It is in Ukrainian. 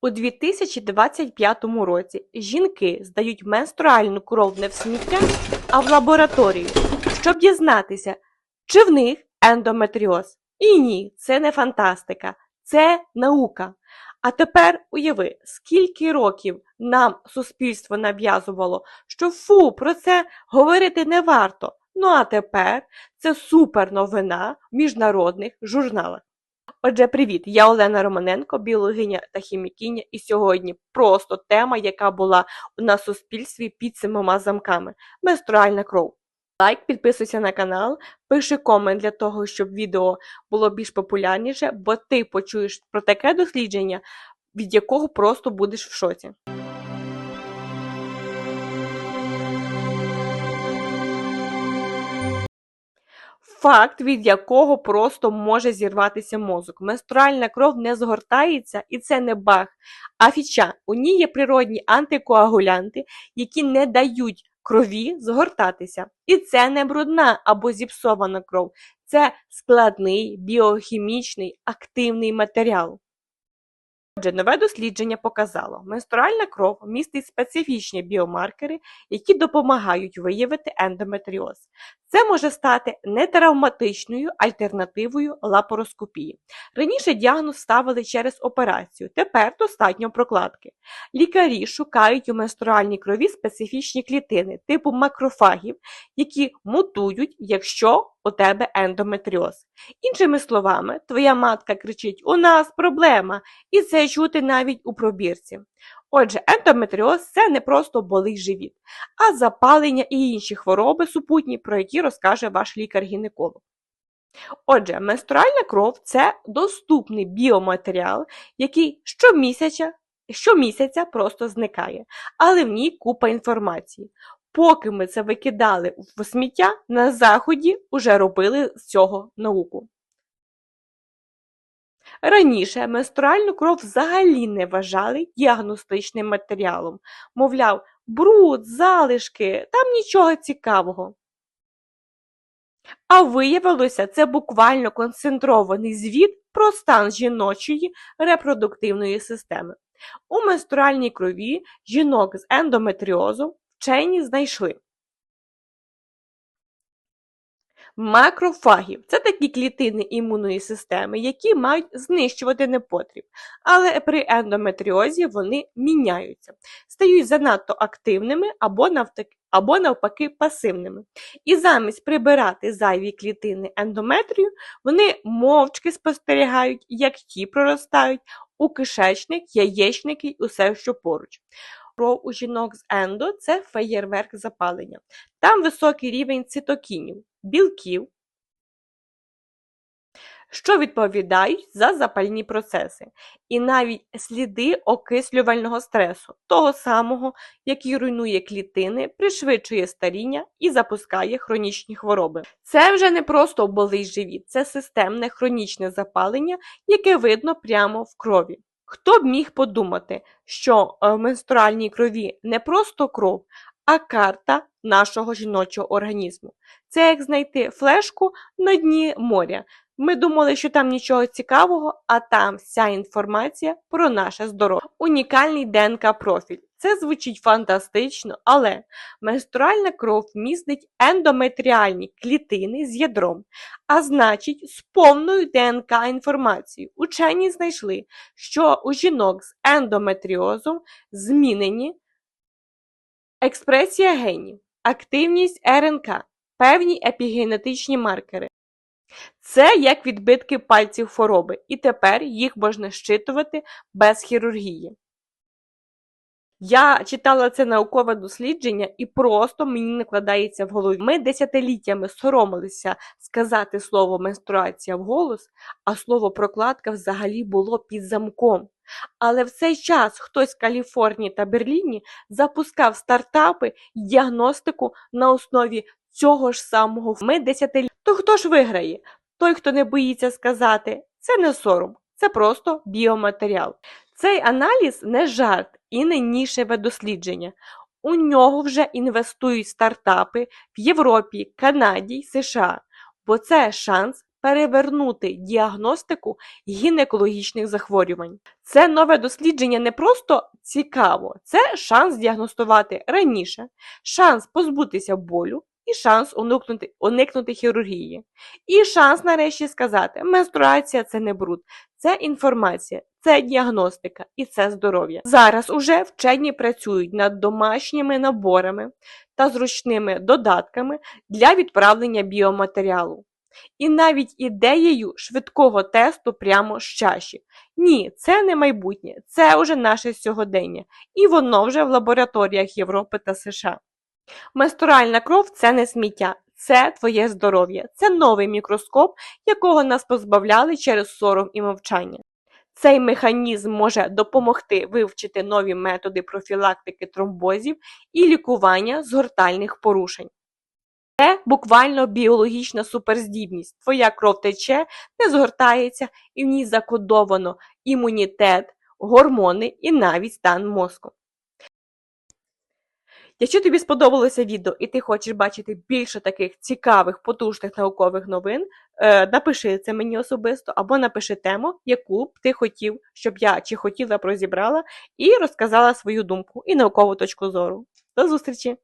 У 2025 році жінки здають менструальну кров не в сміття, а в лабораторію, щоб дізнатися, чи в них ендометріоз. І ні, це не фантастика, це наука. А тепер уяви, скільки років нам суспільство нав'язувало, що фу, про це говорити не варто. Ну а тепер це супер новина в міжнародних журналах. Отже, привіт! Я Олена Романенко, біологиня та хімікиня, і сьогодні просто тема, яка була на суспільстві під сімома замками менструальна кров. Лайк, підписуйся на канал, пиши комент для того, щоб відео було більш популярніше, бо ти почуєш про таке дослідження, від якого просто будеш в шоці. Факт, від якого просто може зірватися мозок. Менструальна кров не згортається, і це не баг, а фіча. У ній є природні антикоагулянти, які не дають крові згортатися. І це не брудна або зіпсована кров, це складний біохімічний активний матеріал. Отже, нове дослідження показало, менструальна кров містить специфічні біомаркери, які допомагають виявити ендометріоз. Це може стати нетравматичною альтернативою лапароскопії. Раніше діагноз ставили через операцію, тепер достатньо прокладки. Лікарі шукають у менструальній крові специфічні клітини типу макрофагів, які мутують, якщо у тебе ендометріоз. Іншими словами, твоя матка кричить: У нас проблема, і це чути навіть у пробірці. Отже, ендометріоз це не просто болить живіт, а запалення і інші хвороби супутні, про які розкаже ваш лікар-гінеколог. Отже, менструальна кров це доступний біоматеріал, який щомісяця, щомісяця просто зникає, але в ній купа інформації. Поки ми це викидали в сміття, на заході вже робили з цього науку. Раніше менструальну кров взагалі не вважали діагностичним матеріалом. Мовляв, бруд, залишки, там нічого цікавого. А виявилося, це буквально концентрований звіт про стан жіночої репродуктивної системи. У менструальній крові жінок з ендометріозом вчені знайшли макрофагів. Це такі клітини імунної системи, які мають знищувати непотріб. Але при ендометріозі вони міняються, стають занадто активними або навтаки. Або навпаки пасивними. І замість прибирати зайві клітини ендометрію, вони мовчки спостерігають, як ті проростають у кишечник, яєчники й усе, що поруч. Кров у жінок з ендо це феєрверк запалення. Там високий рівень цитокінів, білків, що відповідають за запальні процеси, і навіть сліди окислювального стресу, того самого, який руйнує клітини, пришвидшує старіння і запускає хронічні хвороби. Це вже не просто болить живіт, це системне хронічне запалення, яке видно прямо в крові. Хто б міг подумати, що в менструальній крові не просто кров, а карта нашого жіночого організму. Це як знайти флешку на дні моря. Ми думали, що там нічого цікавого, а там вся інформація про наше здоров'я. Унікальний ДНК-профіль. Це звучить фантастично, але менструальна кров містить ендометріальні клітини з ядром, а значить, з повною ДНК інформацією. Учені знайшли, що у жінок з ендометріозом змінені експресія генів, активність РНК, певні епігенетичні маркери. Це як відбитки пальців хвороби, і тепер їх можна щитувати без хірургії. Я читала це наукове дослідження і просто мені накладається в голові. Ми десятиліттями соромилися сказати слово менструація вголос, а слово прокладка взагалі було під замком. Але в цей час хтось в Каліфорнії та Берліні запускав стартапи діагностику на основі цього ж самого ми десятиліття. То хто ж виграє? Той, хто не боїться сказати, це не сором, це просто біоматеріал. Цей аналіз не жарт і не нішеве дослідження. У нього вже інвестують стартапи в Європі, Канаді США, бо це шанс перевернути діагностику гінекологічних захворювань. Це нове дослідження не просто цікаво, це шанс діагностувати раніше, шанс позбутися болю і шанс уникнути, уникнути хірургії. І шанс нарешті сказати, менструація це не бруд, це інформація, це діагностика і це здоров'я. Зараз уже вчені працюють над домашніми наборами та зручними додатками для відправлення біоматеріалу. І навіть ідеєю швидкого тесту прямо з чаші. Ні, це не майбутнє, це уже наше сьогодення, і воно вже в лабораторіях Європи та США. Менструальна кров це не сміття, це твоє здоров'я, це новий мікроскоп, якого нас позбавляли через сором і мовчання. Цей механізм може допомогти вивчити нові методи профілактики тромбозів і лікування згортальних порушень. Це буквально біологічна суперздібність. Твоя кров тече, не згортається, і в ній закодовано імунітет, гормони і навіть стан мозку. Якщо тобі сподобалося відео і ти хочеш бачити більше таких цікавих, потужних наукових новин, е, напиши це мені особисто або напиши тему, яку б ти хотів, щоб я чи хотіла б розібрала, і розказала свою думку і наукову точку зору. До зустрічі!